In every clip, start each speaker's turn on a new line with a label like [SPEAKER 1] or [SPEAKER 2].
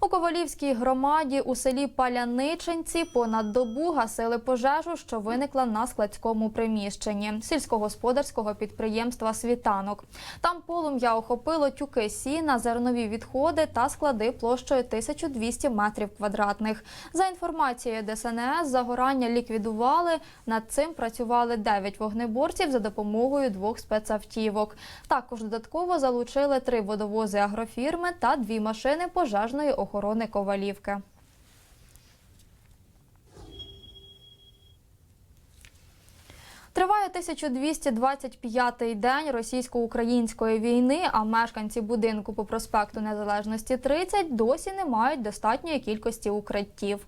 [SPEAKER 1] У Ковалівській громаді у селі Паляничинці понад добу гасили пожежу, що виникла на складському приміщенні сільськогосподарського підприємства Світанок. Там полум'я охопило тюки сіна, зернові відходи та склади площею 1200 метрів квадратних. За інформацією ДСНС, загорання ліквідували. Над цим працювали 9 вогнеборців за допомогою двох спецавтівок. Також додатково залучили три водовози агрофірми та дві машини пожежної охорони Ковалівки. Триває 1225-й день російсько-української війни, а мешканці будинку по проспекту Незалежності 30 досі не мають достатньої кількості укриттів.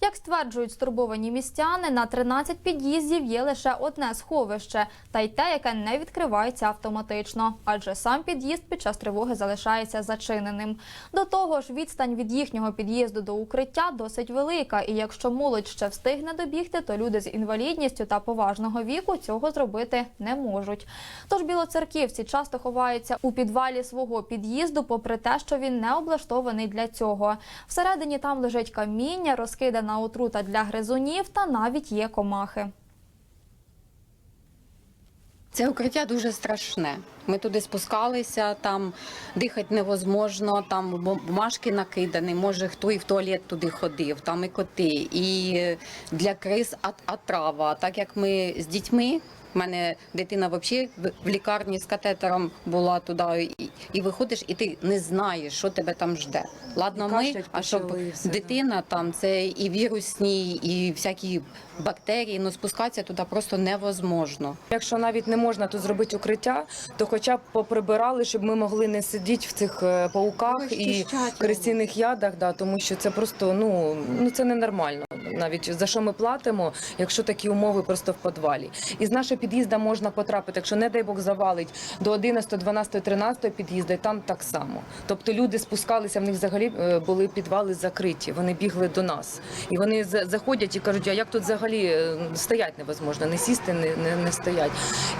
[SPEAKER 1] Як стверджують стурбовані містяни, на 13 під'їздів є лише одне сховище, та й те, яке не відкривається автоматично, адже сам під'їзд під час тривоги залишається зачиненим. До того ж, відстань від їхнього під'їзду до укриття досить велика, і якщо молодь ще встигне добігти, то люди з інвалідністю та поважного віку цього зробити не можуть. Тож білоцерківці часто ховаються у підвалі свого під'їзду, попри те, що він не облаштований для цього. Всередині там лежить каміння, розкидана отрута для гризунів та навіть є комахи.
[SPEAKER 2] Це укриття дуже страшне. Ми туди спускалися, там дихати невозможно, там бу- бумажки накидані, може хто і в туалет туди ходив, там і коти, і для криз от- отрава. Так як ми з дітьми, в мене дитина взагалі в лікарні з катетером була туди, і, і виходиш, і ти не знаєш, що тебе там жде. Ладно, ми, а щоб дитина там це і вірусні, і всякі бактерії, ну спускатися туди просто невозможно.
[SPEAKER 3] Якщо навіть не можна тут зробити укриття, то хоча б поприбирали, щоб ми могли не сидіти в цих е, пауках і крестяних ядах, да, тому що це просто ну, ну це ненормально. Навіть за що ми платимо, якщо такі умови просто в підвалі. І з нашого під'їзду можна потрапити, якщо не дай Бог завалить до 11, 12, 13 під'їзду, і там так само. Тобто люди спускалися, в них взагалі е, були підвали закриті. Вони бігли до нас. І вони за- заходять і кажуть, а як тут взагалі е, стоять невозможно, не сісти, не, не, не стоять.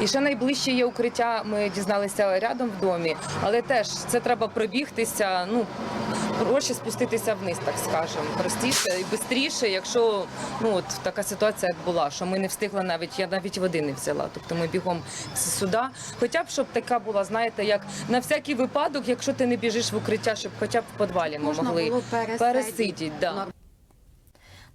[SPEAKER 3] І ще найближче є укриття. Ми дізналися рядом в домі, але теж це треба пробігтися. Ну проще спуститися вниз, так скажемо. Простіше і швидше, якщо ну от така ситуація як була, що ми не встигли навіть, я навіть води не взяла. Тобто ми бігом сюди. Хоча б щоб така була, знаєте, як на всякий випадок, якщо ти не біжиш в укриття, щоб хоча б в підвалі ми могли пересидіти. Да.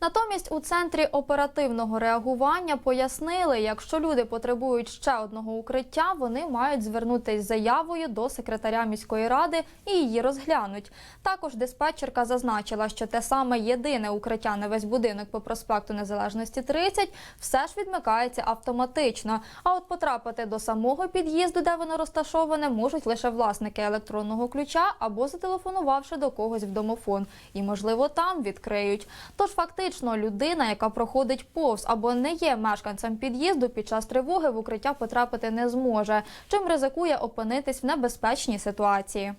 [SPEAKER 1] Натомість у центрі оперативного реагування пояснили, якщо люди потребують ще одного укриття, вони мають звернутися з заявою до секретаря міської ради і її розглянуть. Також диспетчерка зазначила, що те саме єдине укриття на весь будинок по проспекту Незалежності 30 все ж відмикається автоматично. А от потрапити до самого під'їзду, де воно розташоване, можуть лише власники електронного ключа або зателефонувавши до когось в домофон. І, можливо, там відкриють. Тож фактично людина, яка проходить повз або не є мешканцем під'їзду, під час тривоги в укриття потрапити не зможе, чим ризикує опинитись в небезпечній ситуації.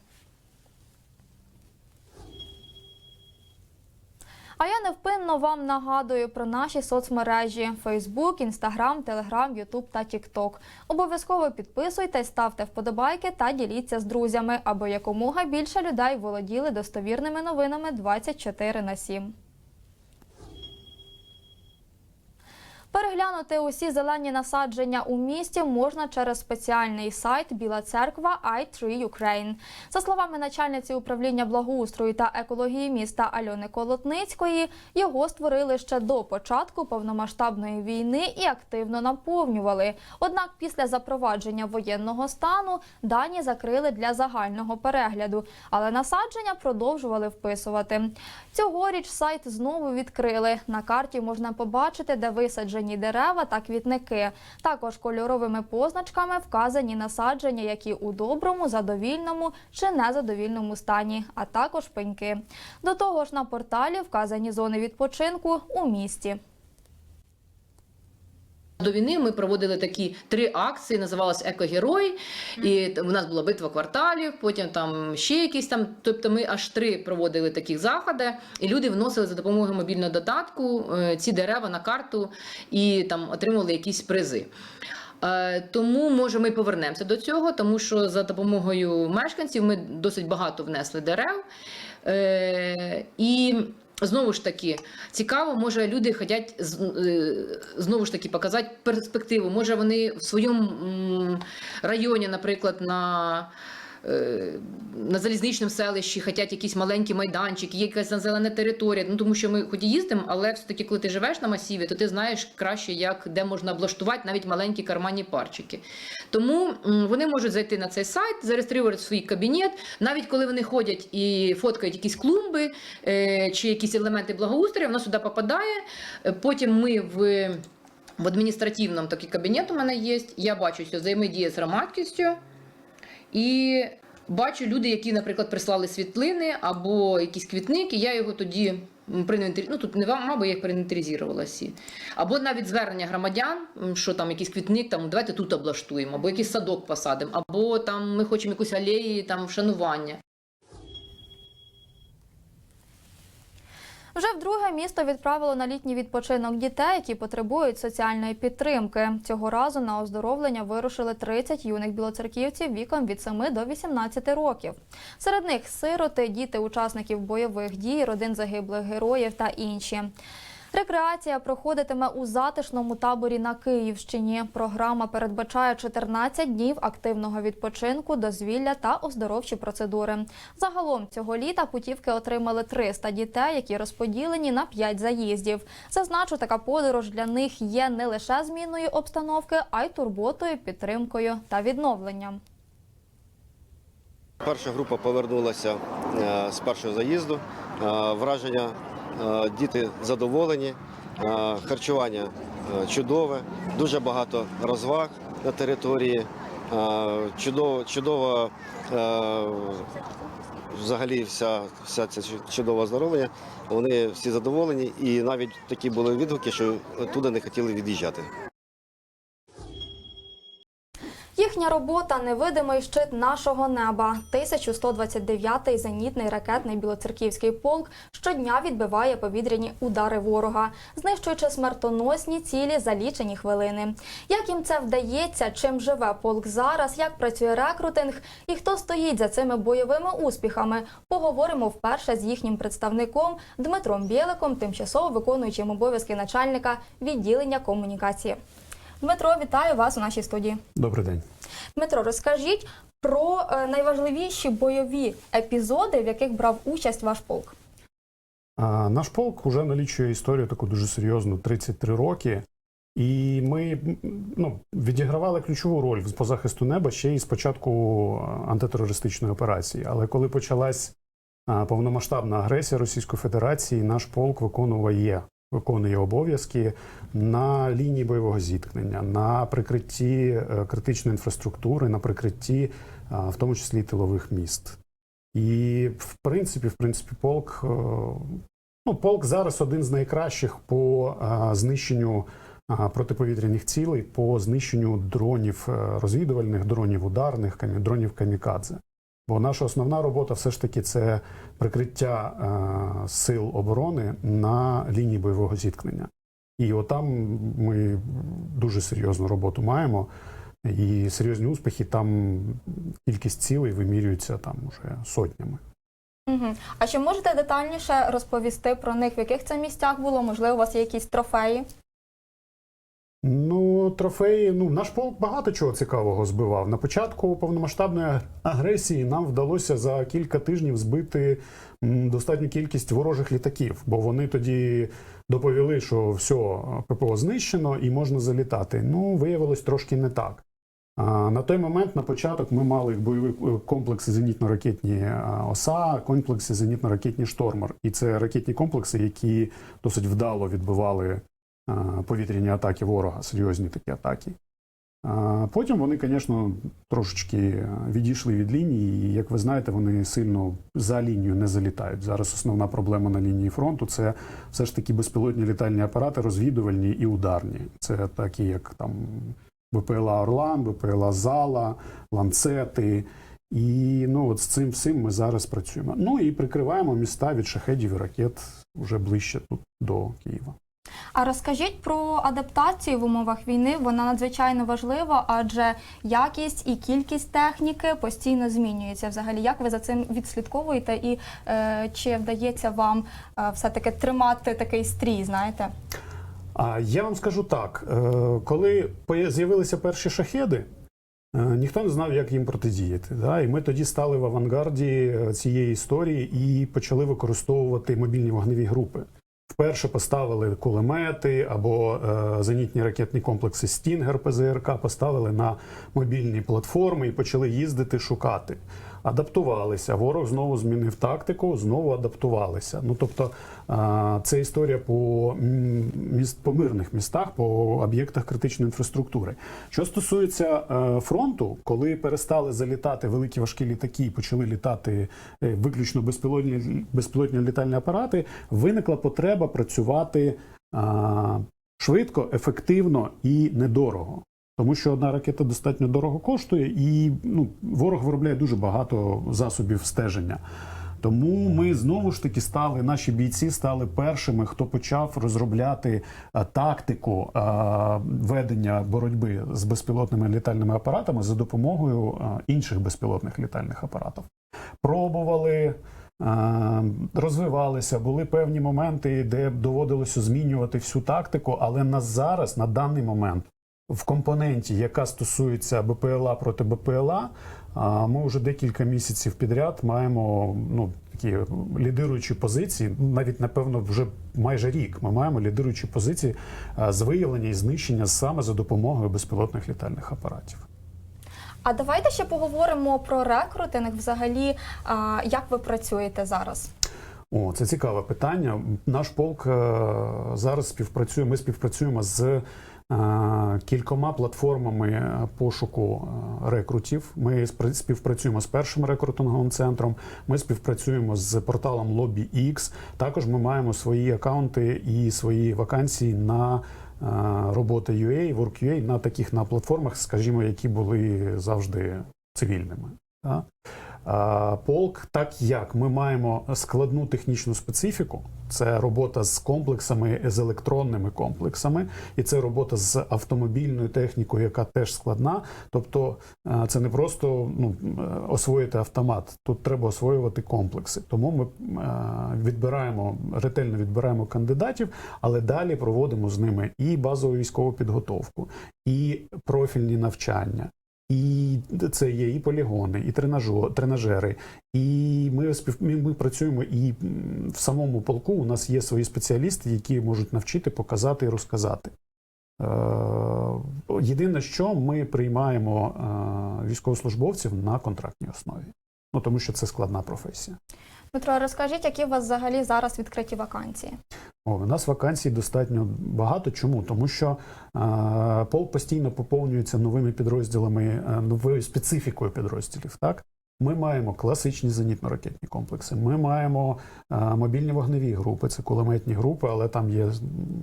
[SPEAKER 1] А я невпинно вам нагадую про наші соцмережі: Facebook, Instagram, Telegram, YouTube та TikTok. Обов'язково підписуйтесь, ставте вподобайки та діліться з друзями, аби якомога більше людей володіли достовірними новинами 24 на 7. Переглянути усі зелені насадження у місті можна через спеціальний сайт Біла Церква i3 Ukraine. За словами начальниці управління благоустрою та екології міста Альони Колотницької, його створили ще до початку повномасштабної війни і активно наповнювали. Однак після запровадження воєнного стану дані закрили для загального перегляду, але насадження продовжували вписувати. Цьогоріч сайт знову відкрили. На карті можна побачити, де висаджені дерева та квітники. Також кольоровими позначками вказані насадження, які у доброму, задовільному чи незадовільному стані, а також пеньки. До того ж, на порталі вказані зони відпочинку у місті.
[SPEAKER 4] До війни ми проводили такі три акції, називалась Екогерой, і у нас була битва кварталів, потім там ще якісь там. Тобто ми аж три проводили таких заходи, і люди вносили за допомогою мобільного додатку е, ці дерева на карту і там отримували якісь призи. Е, Тому може ми повернемося до цього, тому що за допомогою мешканців ми досить багато внесли дерев. Е, і знову ж таки, цікаво, може люди хочуть з- е, знову ж таки показати перспективу. Може вони в своєму районі, наприклад, на на залізничному селищі хочуть якісь маленькі майданчики, є якась зелена територія. Ну тому що ми хоч і їздимо, але все-таки, коли ти живеш на масіві, то ти знаєш краще, як де можна облаштувати навіть маленькі карманні парчики. Тому вони можуть зайти на цей сайт, зареєструвати свій кабінет, навіть коли вони ходять і фоткають якісь клумби е, чи якісь елементи благоустрою, воно сюди попадає. Е, Потім ми в. В адміністративному такий кабінет у мене є. Я бачу, що взаємодія з громадськістю. І бачу люди, які, наприклад, прислали світлини або якісь квітники, я його тоді ну тут не вам, мабуть, я їх проінвентаризувала всі. Або навіть звернення громадян, що там якийсь квітник, там давайте тут облаштуємо, або якийсь садок посадимо, або там ми хочемо якусь алеї там вшанування.
[SPEAKER 1] Вже вдруге місто відправило на літній відпочинок дітей, які потребують соціальної підтримки. Цього разу на оздоровлення вирушили 30 юних білоцерківців віком від 7 до 18 років. Серед них сироти, діти учасників бойових дій, родин загиблих героїв та інші. Рекреація проходитиме у затишному таборі на Київщині. Програма передбачає 14 днів активного відпочинку, дозвілля та оздоровчі процедури. Загалом цього літа путівки отримали 300 дітей, які розподілені на 5 заїздів. Зазначу, така подорож для них є не лише зміною обстановки, а й турботою, підтримкою та відновленням.
[SPEAKER 5] Перша група повернулася е, з першого заїзду. Е, Враження діти задоволені, е, харчування е, чудове, дуже багато розваг на території. е, Чудово, чудово е, взагалі вся, вся ця чудова оздоровлення. Вони всі задоволені, і навіть такі були відгуки, що туди не хотіли від'їжджати.
[SPEAKER 1] Їхня робота невидимий щит нашого неба. 1129-й зенітний ракетний білоцерківський полк щодня відбиває повітряні удари ворога, знищуючи смертоносні цілі за лічені хвилини. Як їм це вдається, чим живе полк зараз, як працює рекрутинг і хто стоїть за цими бойовими успіхами, поговоримо вперше з їхнім представником Дмитром Біликом, тимчасово виконуючим обов'язки начальника відділення комунікації. Дмитро, вітаю вас у нашій студії.
[SPEAKER 6] Добрий день.
[SPEAKER 1] Дмитро, розкажіть про е, найважливіші бойові епізоди, в яких брав участь ваш полк.
[SPEAKER 6] А, наш полк вже налічує історію таку дуже серйозну 33 роки. І ми ну, відігравали ключову роль по захисту неба ще й з початку антитерористичної операції. Але коли почалась повномасштабна агресія Російської Федерації, наш полк виконує, виконує обов'язки на лінії бойового зіткнення, на прикритті е, критичної інфраструктури, на прикритті, в тому числі тилових міст. І в принципі, в принципі, полк, е, ну, полк зараз один з найкращих по е, знищенню е, протиповітряних цілей, по знищенню дронів е, розвідувальних, дронів ударних, дронів камікадзе. Бо наша основна робота все ж таки це прикриття е, сил оборони на лінії бойового зіткнення. І отам ми дуже серйозну роботу маємо. І серйозні успіхи там кількість цілей вимірюється там уже сотнями.
[SPEAKER 1] Угу. А чи можете детальніше розповісти про них, в яких це місцях було? Можливо, у вас є якісь трофеї?
[SPEAKER 6] Ну, трофеї, ну наш полк багато чого цікавого збивав. На початку повномасштабної агресії нам вдалося за кілька тижнів збити достатню кількість ворожих літаків, бо вони тоді доповіли, що все, ППО знищено і можна залітати. Ну, виявилось трошки не так. На той момент, на початок, ми мали бойові е, комплекси зенітно-ракетні ОСА, комплекси зенітно-ракетні Штормер. І це ракетні комплекси, які досить вдало відбивали повітряні атаки ворога, серйозні такі атаки. Потім вони, звісно, трошечки відійшли від лінії, і як ви знаєте, вони сильно за лінію не залітають. Зараз основна проблема на лінії фронту це все ж таки безпілотні літальні апарати, розвідувальні і ударні. Це такі, як там БПЛА Орлан, БПЛА Зала, ланцети. І ну, от з цим всім ми зараз працюємо. Ну і прикриваємо міста від шахедів і ракет вже ближче тут до Києва.
[SPEAKER 1] А розкажіть про адаптацію в умовах війни. Вона надзвичайно важлива, адже якість і кількість техніки постійно змінюється. Взагалі, як ви за цим відслідковуєте, і е, чи вдається вам е, все-таки тримати такий стрій? Знаєте?
[SPEAKER 6] А я вам скажу так: е, коли з'явилися перші шахеди, е, ніхто не знав, як їм протидіяти. Да? І ми тоді стали в авангарді е, цієї історії і почали використовувати мобільні вогневі групи. Вперше поставили кулемети або е, зенітні ракетні комплекси Стінгер ПЗРК поставили на мобільні платформи і почали їздити шукати. Адаптувалися. Ворог знову змінив тактику, знову адаптувалися. Ну тобто це історія по, міст, по мирних містах, по об'єктах критичної інфраструктури. Що стосується е, фронту, коли перестали залітати великі важкі літаки і почали літати е, виключно безпілотні, безпілотні літальні апарати, виникла потреба працювати швидко, ефективно і недорого. Тому що одна ракета достатньо дорого коштує, і ну, ворог виробляє дуже багато засобів стеження. Тому ми знову ж таки стали, наші бійці стали першими, хто почав розробляти е, тактику е, ведення боротьби з безпілотними літальними апаратами за допомогою е, інших безпілотних літальних апаратів. Пробували. Розвивалися, були певні моменти, де доводилося змінювати всю тактику, але на зараз, на даний момент, в компоненті, яка стосується БПЛА проти БПЛА, ми вже декілька місяців підряд маємо ну такі лідируючі позиції. Навіть напевно, вже майже рік ми маємо лідируючі позиції з виявлення і знищення саме за допомогою безпілотних літальних апаратів.
[SPEAKER 1] А давайте ще поговоримо про рекрутинг. Взагалі, як ви працюєте зараз?
[SPEAKER 6] О, це цікаве питання. Наш полк е, зараз співпрацює. Ми співпрацюємо з кількома платформами пошуку е, рекрутів. Ми співпрацюємо з першим рекрутинговим центром. Ми співпрацюємо з порталом LobbyX. Також ми маємо свої акаунти і свої вакансії на е, робота UA, Work.ua, на таких на платформах, скажімо, які були завжди цивільними. Полк, так як ми маємо складну технічну специфіку, це робота з комплексами, з електронними комплексами, і це робота з автомобільною технікою, яка теж складна. Тобто е, це не просто ну, е, освоїти автомат, тут треба освоювати комплекси. Тому ми е, відбираємо ретельно відбираємо кандидатів, але далі проводимо з ними і базову військову підготовку, і профільні навчання. І це є і полігони, і тренажери. І ми, ми працюємо і в самому полку. У нас є свої спеціалісти, які можуть навчити, показати і розказати. Е, єдине, що ми приймаємо е, військовослужбовців на контрактній основі. Ну тому що це складна професія.
[SPEAKER 1] Дмитро, розкажіть, які у вас взагалі зараз відкриті вакансії?
[SPEAKER 6] О, у нас вакансій достатньо багато. Чому? Тому що е, полк постійно поповнюється новими підрозділами, е, новою специфікою підрозділів. Так, ми маємо класичні зенітно-ракетні комплекси. Ми маємо е, мобільні вогневі групи, це кулеметні групи, але там є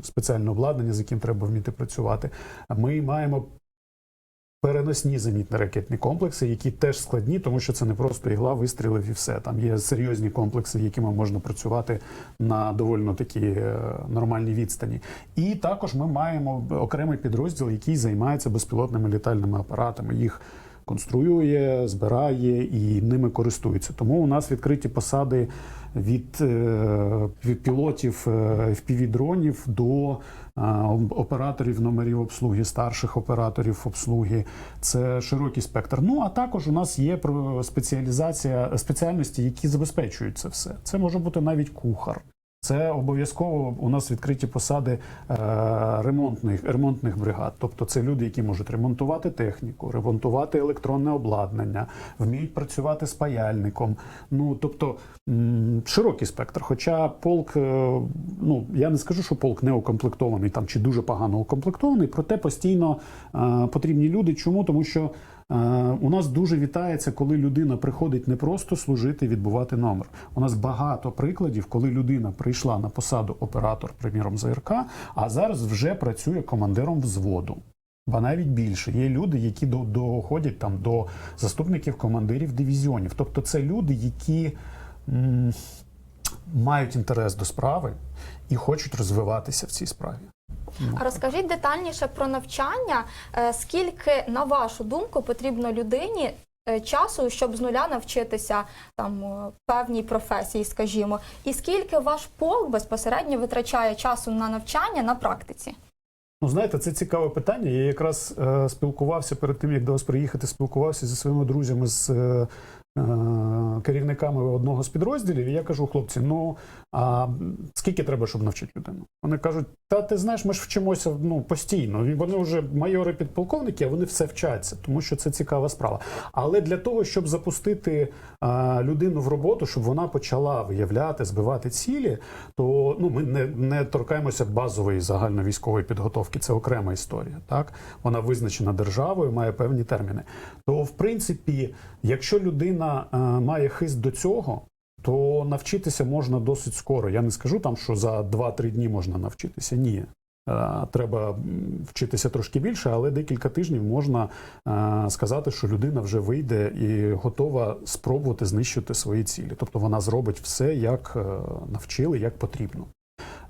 [SPEAKER 6] спеціальне обладнання, з яким треба вміти працювати. Ми маємо переносні зенітно-ракетні комплекси, які теж складні, тому що це не просто ігла вистрілив і все. Там є серйозні комплекси, якими можна працювати на довольно такі е, нормальній відстані. І також ми маємо окремий підрозділ, який займається безпілотними літальними апаратами. Їх конструює, збирає і ними користується. Тому у нас відкриті посади від, е, від пілотів FPV-дронів до е, операторів номерів обслуги, старших операторів обслуги. Це широкий спектр. Ну а також у нас є про- спеціалізація спеціальності, які забезпечують це все. Це може бути навіть кухар. Це обов'язково у нас відкриті посади е, ремонтних, ремонтних бригад. Тобто це люди, які можуть ремонтувати техніку, ремонтувати електронне обладнання, вміють працювати з паяльником. Ну тобто широкий спектр. Хоча полк, е, ну я не скажу, що полк не укомплектований там чи дуже погано укомплектований, проте постійно е, потрібні люди. Чому? Тому що У нас дуже вітається, коли людина приходить не просто служити, відбувати номер. У нас багато прикладів, коли людина прийшла на посаду оператор, приміром ЗРК, а зараз вже працює командиром взводу. Ба навіть більше є люди, які до- доходять там до заступників командирів дивізіонів. Тобто, це люди, які м, мають інтерес до справи і хочуть розвиватися в цій справі. Ну,
[SPEAKER 1] А розкажіть детальніше про навчання. Е, Скільки, на вашу думку, потрібно людині е, часу, щоб з нуля навчитися там е, певній професії, скажімо, і скільки ваш полк безпосередньо витрачає часу на навчання на практиці?
[SPEAKER 6] Ну, знаєте, це цікаве питання. Я якраз е, спілкувався перед тим, як до вас приїхати, спілкувався зі своїми друзями з е, керівниками одного з підрозділів. І я кажу, хлопці, ну а скільки треба, щоб навчити людину? Вони кажуть, та ти знаєш, ми ж вчимося ну, постійно. Вони вже майори підполковники, а вони все вчаться, тому що це цікава справа. Але для того, щоб запустити а, людину в роботу, щоб вона почала виявляти, збивати цілі, то ну ми не, не торкаємося базової загальновійськової підготовки. Це окрема історія. Так вона визначена державою, має певні терміни. То, в принципі, якщо людина е, має хист до цього. То навчитися можна досить скоро. Я не скажу там, що за 2-3 дні можна навчитися. Ні. Е, Треба вчитися трошки більше, але декілька тижнів можна е, сказати, що людина вже вийде і готова спробувати знищити свої цілі. Тобто вона зробить все, як навчили, як потрібно.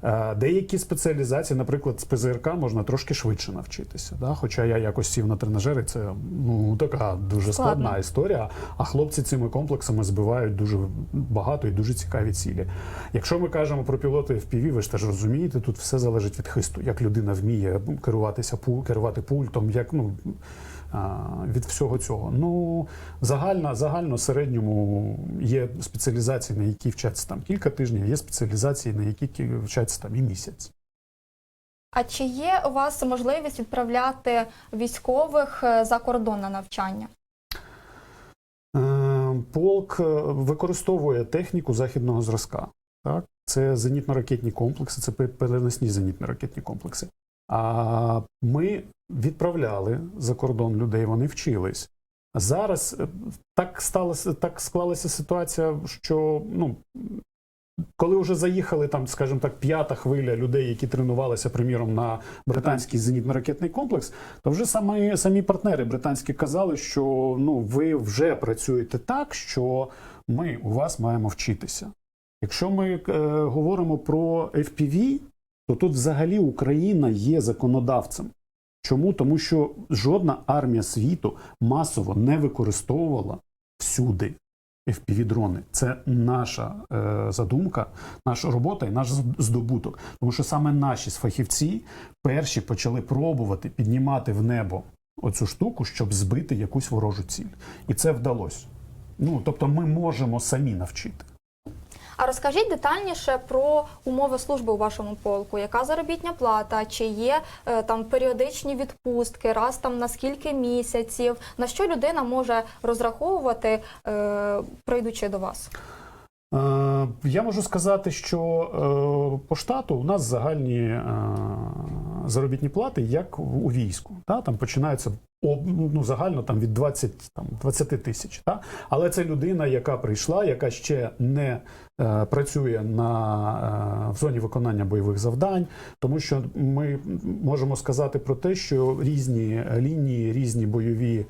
[SPEAKER 6] Е, Деякі спеціалізації, наприклад, з ПЗРК можна трошки швидше навчитися. Да? Хоча я якось сів на тренажери, це ну така дуже складна історія. А хлопці цими комплексами збивають дуже багато і дуже цікаві цілі. Якщо ми кажемо про пілоти FPV, ви ж теж розумієте, тут все залежить від хисту, як людина вміє керуватися пу- керувати пультом, як ну. Від всього цього. Ну, загально, загально середньому є спеціалізації, на які вчаться там кілька тижнів, є спеціалізації, на які вчаться там і місяць.
[SPEAKER 1] А чи є у вас можливість відправляти військових е, за кордон на навчання?
[SPEAKER 6] Е, Полк е, використовує техніку західного зразка. Так? Це зенітно-ракетні комплекси, це переносні зенітно-ракетні комплекси. А ми відправляли за кордон людей, вони вчились. Зараз е, так сталося, так склалася ситуація, що ну. Коли вже заїхали там, скажімо так, п'ята хвиля людей, які тренувалися, приміром, на британський зенітно-ракетний комплекс, то вже самі, самі партнери британські казали, що ну ви вже працюєте так, що ми у вас маємо вчитися. Якщо ми е, говоримо про FPV, то тут взагалі Україна є законодавцем. Чому? Тому що жодна армія світу масово не використовувала всюди FPV-дрони. Це наша е, задумка, наша робота і наш здобуток. Тому що саме наші фахівці перші почали пробувати піднімати в небо оцю штуку, щоб збити якусь ворожу ціль. І це вдалося. Ну, тобто ми можемо самі навчити.
[SPEAKER 1] А розкажіть детальніше про умови служби у вашому полку. Яка заробітня плата? Чи є е, там періодичні відпустки, раз там на скільки місяців? На що людина може розраховувати, е, прийдучи до вас?
[SPEAKER 6] Е, Я можу сказати, що е, по штату у нас загальні е, заробітні плати, як у війську. Там починаються ну, загально там, від 20, там, 20 тисяч. Але це людина, яка прийшла, яка ще не працює на, в зоні виконання бойових завдань, тому що ми можемо сказати про те, що різні лінії, різні бойові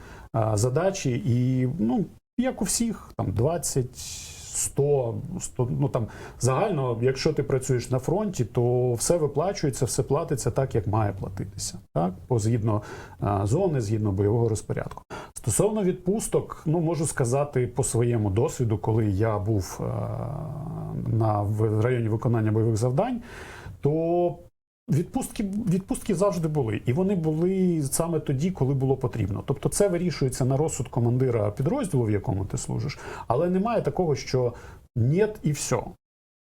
[SPEAKER 6] задачі, і ну, як у всіх, там 20. 100, 100, ну там загально, якщо ти працюєш на фронті, то все виплачується, все платиться так, як має платитися, так по згідно а, зони, згідно бойового розпорядку. Стосовно відпусток, ну можу сказати по своєму досвіду, коли я був а, на в районі виконання бойових завдань, то Відпустки, відпустки завжди були, і вони були саме тоді, коли було потрібно. Тобто, це вирішується на розсуд командира підрозділу, в якому ти служиш, але немає такого, що «нєт» і все.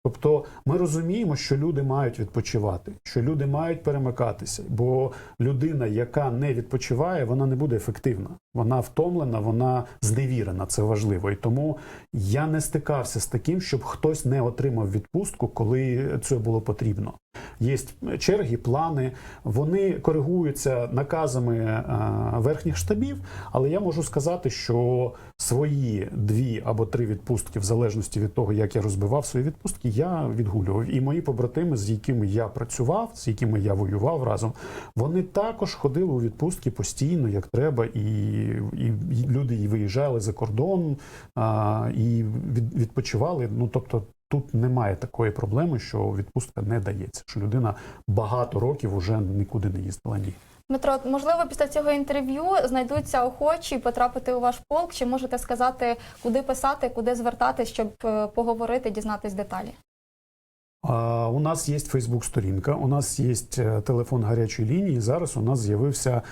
[SPEAKER 6] Тобто ми розуміємо, що люди мають відпочивати, що люди мають перемикатися, бо людина, яка не відпочиває, вона не буде ефективна. Вона втомлена, вона зневірена. Це важливо. І тому я не стикався з таким, щоб хтось не отримав відпустку, коли це було потрібно. Є черги, плани, вони коригуються наказами е, верхніх штабів, але я можу сказати, що свої дві або три відпустки, в залежності від того, як я розбивав свої відпустки, я відгулював. І мої побратими, з якими я працював, з якими я воював разом, вони також ходили у відпустки постійно, як треба, і, і, люди виїжджали за кордон і відпочивали. Ну тобто. Тут немає такої проблеми, що відпустка не дається, що людина багато років уже нікуди не їздила. Ні.
[SPEAKER 1] Дмитро, можливо, після цього інтерв'ю знайдуться охочі потрапити у ваш полк. Чи можете сказати, куди писати, куди звертатись, щоб е, поговорити, дізнатись деталі?
[SPEAKER 6] У нас є Фейсбук-сторінка, у нас є е, телефон гарячої лінії. Зараз у нас з'явився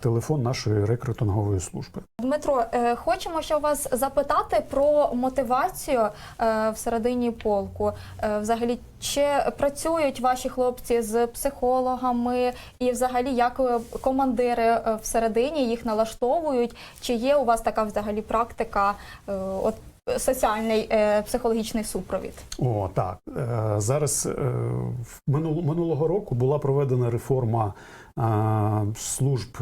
[SPEAKER 6] телефон нашої рекрутингової служби.
[SPEAKER 1] Дмитро, е, хочемо ще вас запитати про мотивацію е, всередині полку. Е, Взагалі, чи працюють ваші хлопці з психологами, і взагалі як е, командири е, всередині їх налаштовують? Чи є у вас така взагалі практика? е, От соціальний е, психологічний супровід?
[SPEAKER 6] О, так Е, зараз е, минулого року була проведена реформа служб.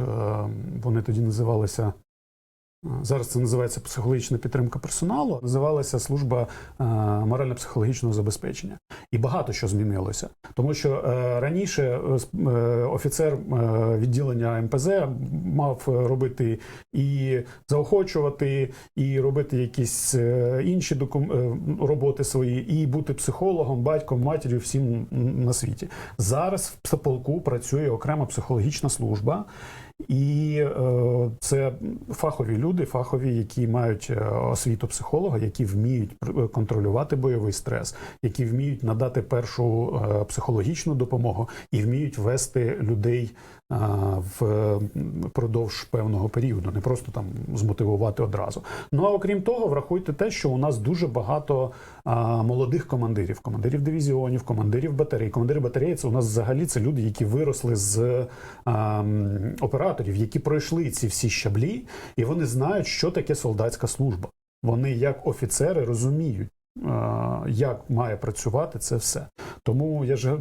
[SPEAKER 6] Вони тоді називалися. Зараз це називається психологічна підтримка персоналу. Називалася служба е, морально-психологічного забезпечення, і багато що змінилося, тому що е, раніше е, офіцер відділення МПЗ мав робити і заохочувати, і робити якісь інші докум... роботи свої, і бути психологом, батьком, матір'ю всім на світі. Зараз в полку працює окрема психологічна служба. І е, це фахові люди, фахові, які мають е, освіту психолога, які вміють пр- контролювати бойовий стрес, які вміють надати першу е, психологічну допомогу і вміють вести людей е, в продовж певного періоду, не просто там змотивувати одразу. Ну а окрім того, врахуйте те, що у нас дуже багато молодих командирів, командирів дивізіонів, командирів батарей. Командири батареї це у нас взагалі це люди, які виросли з операторів, які пройшли ці всі щаблі, і вони знають, що таке солдатська служба. Вони, як офіцери, розуміють. Як має працювати це все, тому я ж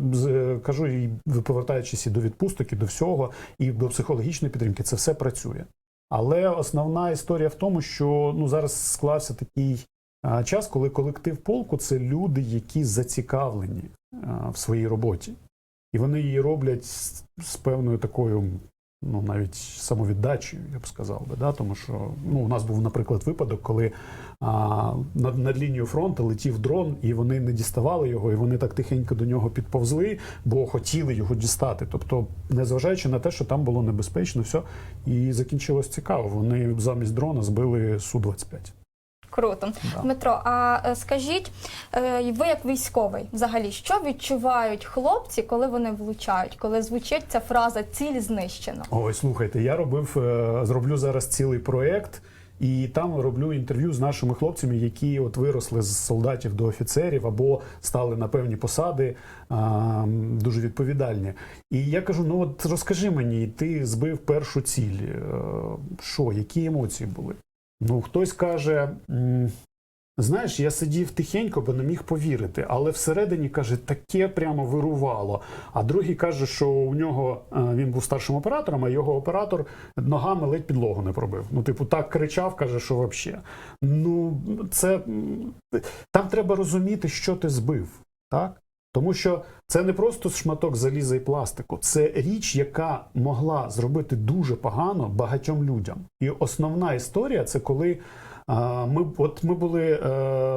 [SPEAKER 6] кажу, і повертаючись і до відпусток, і до всього, і до психологічної підтримки, це все працює. Але основна історія в тому, що ну зараз склався такий час, коли колектив полку це люди, які зацікавлені в своїй роботі, і вони її роблять з певною такою. Ну, навіть самовіддачею, я б сказав би, да? тому що ну, у нас був, наприклад, випадок, коли а, над, над лінією фронту летів дрон, і вони не діставали його, і вони так тихенько до нього підповзли, бо хотіли його дістати. Тобто, незважаючи на те, що там було небезпечно, все, і закінчилось цікаво. Вони замість дрона збили Су-25.
[SPEAKER 1] Круто,
[SPEAKER 6] Да.
[SPEAKER 1] Дмитро. А е, скажіть, е, ви як військовий, взагалі, що відчувають хлопці, коли вони влучають, коли звучить ця фраза ціль знищено?
[SPEAKER 6] Ой, слухайте, я робив, е, зроблю зараз цілий проєкт, і там роблю інтерв'ю з нашими хлопцями, які от виросли з солдатів до офіцерів або стали на певні посади а, дуже відповідальні. І я кажу: ну от розкажи мені, ти збив першу ціль. Що, які емоції були? Ну, хтось каже. Знаєш, я сидів тихенько, бо не міг повірити, але всередині каже, таке прямо вирувало. А другий каже, що у нього е, він був старшим оператором, а його оператор ногами ледь підлогу не пробив. Ну, типу, так кричав, каже, що взагалі. Ну, це там треба розуміти, що ти збив, так? Тому що це не просто шматок заліза і пластику, це річ, яка могла зробити дуже погано багатьом людям. І основна історія це коли. А, Ми от ми були е,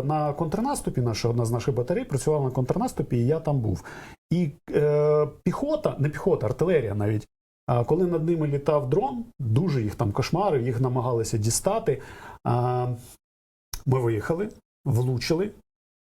[SPEAKER 6] на контрнаступі. Наша одна з наших батарей працювала на контрнаступі, і я там був. І е, піхота, не піхота, артилерія навіть. А коли над ними літав дрон, дуже їх там кошмарив, їх намагалися дістати. А, ми виїхали, влучили,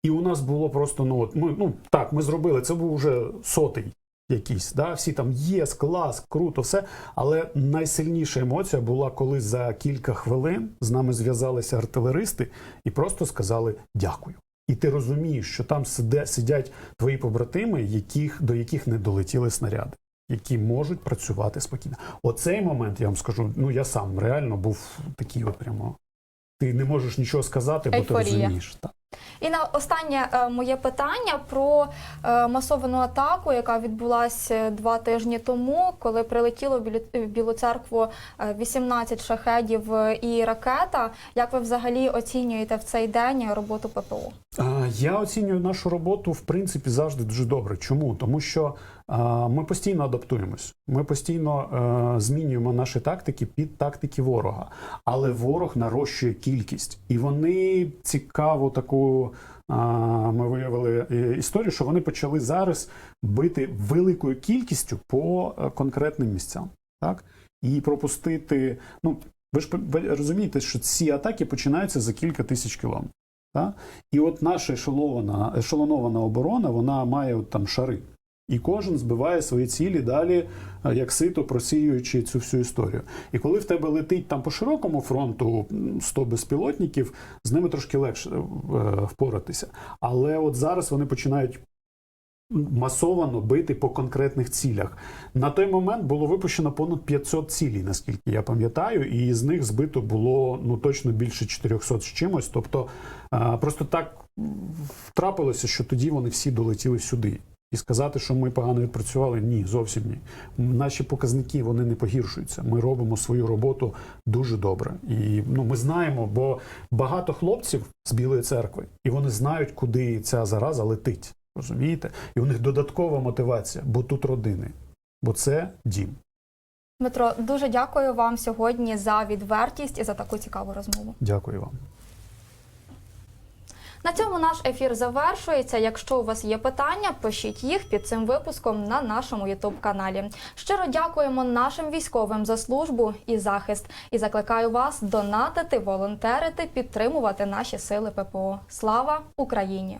[SPEAKER 6] і у нас було просто ну от ми ну так, ми зробили. Це був вже сотий якийсь. Да? Всі там єс, клас, круто, все. Але найсильніша емоція була, коли за кілька хвилин з нами зв'язалися артилеристи і просто сказали дякую. І ти розумієш, що там сиде, сидять твої побратими, яких, до яких не долетіли снаряди, які можуть працювати спокійно. Оцей момент я вам скажу. Ну я сам реально був такий, от прямо. Ти не можеш нічого сказати, бо ти розумієш. Так.
[SPEAKER 1] І на останнє е, моє питання про е, масовану атаку, яка відбулася два тижні тому, коли прилетіло в Білу церкву е, 18 шахедів е, і ракета. Як ви взагалі оцінюєте в цей день роботу ППО?
[SPEAKER 6] Я оцінюю нашу роботу в принципі завжди дуже добре. Чому? Тому що ми постійно адаптуємось, ми постійно е, змінюємо наші тактики під тактики ворога, але ворог нарощує кількість, і вони цікаво таку. ми виявили е, історію, що вони почали зараз бити великою кількістю по е, конкретним місцям. Так? І пропустити. Ну, ви ж розумієте, що ці атаки починаються за кілька тисяч кілометрів. Так? І от наша ешелована, ешелонована оборона, вона має от там шари. І кожен збиває свої цілі далі, е, як сито, просіюючи цю всю історію. І коли в тебе летить там по широкому фронту м, 100 безпілотників, з ними трошки легше е, впоратися. Але от зараз вони починають масовано бити по конкретних цілях. На той момент було випущено понад 500 цілей, наскільки я пам'ятаю, і з них збито було ну точно більше 400 з чимось. Тобто е, просто так трапилося, що тоді вони всі долетіли сюди. І сказати, що ми погано відпрацювали, ні, зовсім ні. Наші показники вони не погіршуються. Ми робимо свою роботу дуже добре. І ну, ми знаємо, бо багато хлопців з Білої церкви, і вони знають, куди ця зараза летить. Розумієте? І у них додаткова мотивація, бо тут родини, бо це дім.
[SPEAKER 1] Дмитро, дуже дякую вам сьогодні за відвертість і за таку цікаву розмову.
[SPEAKER 6] Дякую вам.
[SPEAKER 1] На цьому наш ефір завершується. Якщо у вас є питання, пишіть їх під цим випуском на нашому Ютуб каналі. Щиро дякуємо нашим військовим за службу і захист. І закликаю вас донатити, волонтерити, підтримувати наші сили ППО. Слава Україні!